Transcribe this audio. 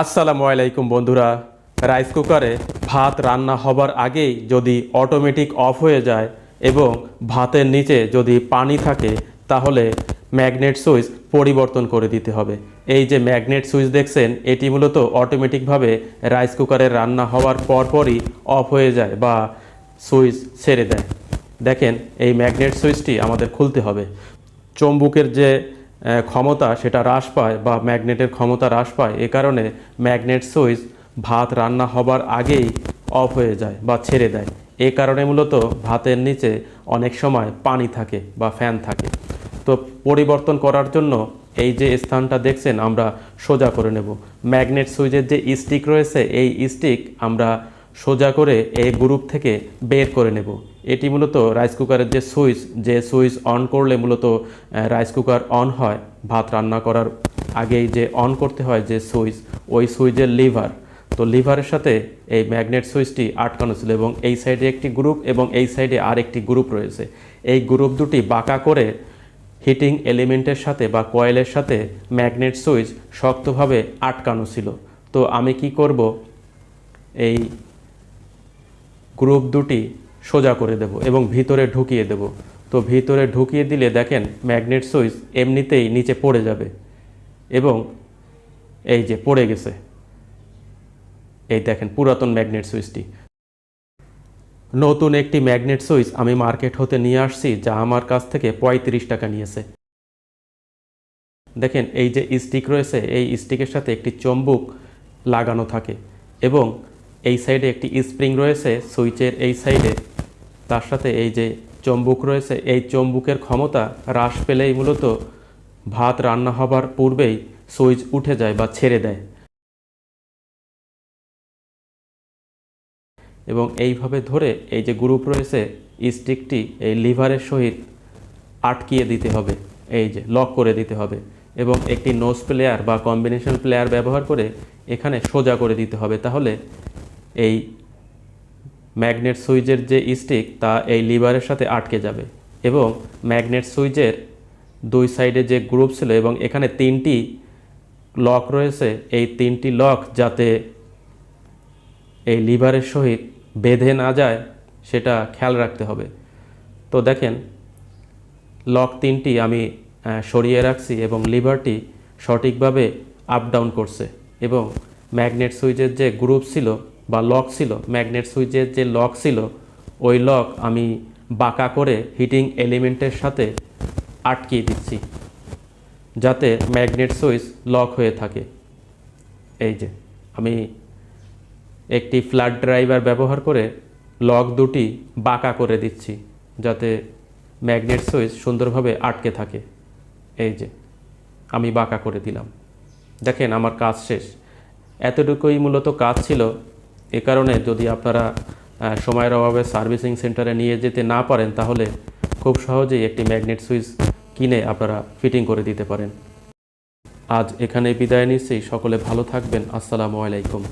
আসসালামু আলাইকুম বন্ধুরা। রাইস কুকারে ভাত রান্না হবার আগেই যদি অটোমেটিক অফ হয়ে যায় এবং ভাতের নিচে যদি পানি থাকে, তাহলে ম্যাগনেট সুইচ পরিবর্তন করে দিতে হবে। এই যে ম্যাগনেট সুইচ দেখছেন, এটি মূলত অটোমেটিকভাবে রাইস কুকারের রান্না হওয়ার পরপরই অফ হয়ে যায় বা সুইচ ছেড়ে দেয়। দেখেন, এই ম্যাগনেট সুইচটি আমাদের খুলতে হবে। চম্বুকের যে ক্ষমতা সেটা হ্রাস পায় বা ম্যাগনেটের ক্ষমতা হ্রাস পায়, এ কারণে ম্যাগনেট সুইচ ভাত রান্না হবার আগেই অফ হয়ে যায় বা ছেড়ে দেয়। এ কারণে মূলত ভাতের নিচে অনেক সময় পানি থাকে বা ফ্যান থাকে। তো পরিবর্তন করার জন্য এই যে স্থানটা দেখছেন আমরা সোজা করে নেব। ম্যাগনেট সুইচের যে স্টিক রয়েছে, এই স্টিক আমরা সোজা করে এই গ্রুপ থেকে বের করে নেব। এটি মূলত রাইস কুকারের যে সুইচ যে সুইচ অন করলে মূলত রাইস কুকার অন হয়, ভাত রান্না করার আগেই যে অন করতে হয় যে সুইচ, ওই সুইচের লিভার। তো লিভারের সাথে এই ম্যাগনেট সুইচটি আটকানো ছিল এবং এই সাইডে একটি গ্রুপ এবং এই সাইডে আর একটি গ্রুপ রয়েছে। এই গ্রুপ দুটি বাঁকা করে হিটিং এলিমেন্টের সাথে বা কয়েলের সাথে ম্যাগনেট সুইচ শক্তভাবে আটকানো ছিল। তো আমি কি করব? এই গ্রুপ দুটি সোজা করে দেব এবং ভিতরে ঢুকিয়ে দেব। তো ভিতরে ঢুকিয়ে দিলে দেখেন ম্যাগনেট সুইচ এমনিতেই নিচে পড়ে যাবে এবং এই যে পড়ে গেছে। এই দেখেন পুরাতন ম্যাগনেট সুইচটি। নতুন একটি ম্যাগনেট সুইচ আমি মার্কেট হতে নিয়ে আসছি যা আমার কাছ থেকে পঁয়ত্রিশ টাকা নিয়েছে। দেখেন এই যে স্টিক রয়েছে, এই স্টিকের সাথে একটি চম্বুক লাগানো থাকে এবং এই সাইডে একটি স্প্রিং রয়েছে, সুইচের এই সাইডে তার সাথে এই যে চম্বুক রয়েছে, এই চম্বুকের ক্ষমতা হ্রাস পেলেই মূলত ভাত রান্না হবার পূর্বেই সুইচ উঠে যায় বা ছেড়ে দেয়। এবং এইভাবে ধরে এই যে গ্রুপ রয়েছে স্টিকটি এই লিভারের সহিত আটকিয়ে দিতে হবে, এই যে লক করে দিতে হবে এবং একটি নোজ প্লেয়ার বা কম্বিনেশন প্লেয়ার ব্যবহার করে এখানে সোজা করে দিতে হবে। তাহলে এই ম্যাগনেট সুইচের যে স্টিক, তা এই লিভারের সাথে আটকে যাবে এবং ম্যাগনেট সুইচের দুই সাইডে যে গ্রুপ ছিল এবং এখানে তিনটি লক রয়েছে, এই তিনটি লক যাতে এই লিভারের সহিত বেঁধে না যায়, সেটা খেয়াল রাখতে হবে। তো দেখেন, লক তিনটি আমি সরিয়ে রাখছি এবং লিভারটি সঠিকভাবে আপ ডাউন করছে এবং ম্যাগনেট সুইচের যে গ্রুপ ছিল বা লক ছিল, ম্যাগনেট সুইচের যে লক ছিল, ওই লক আমি বাঁকা করে হিটিং এলিমেন্টের সাথে আটকিয়ে দিচ্ছি, যাতে ম্যাগনেট সুইচ লক হয়ে থাকে। এই যে, আমি একটি ফ্ল্যাট ড্রাইভার ব্যবহার করে লক দুটি বাঁকা করে দিচ্ছি, যাতে ম্যাগনেট সুইচ সুন্দরভাবে আটকে থাকে। এই যে, আমি বাঁকা করে দিলাম। দেখেন, আমার কাজ শেষ। এতটুকুই মূলত কাজ ছিল এ কারণে যদি আপনারা সময়ের অভাবে সার্ভিসিং সেন্টারে নিয়ে যেতে না পারেন, তাহলে খুব সহজেই একটি ম্যাগনেট সুইচ কিনে আপনারা ফিটিং করে দিতে পারেন। আজ এখানে বিদায় নিচ্ছি। সকলে ভালো থাকবেন। আসসালামু আলাইকুম।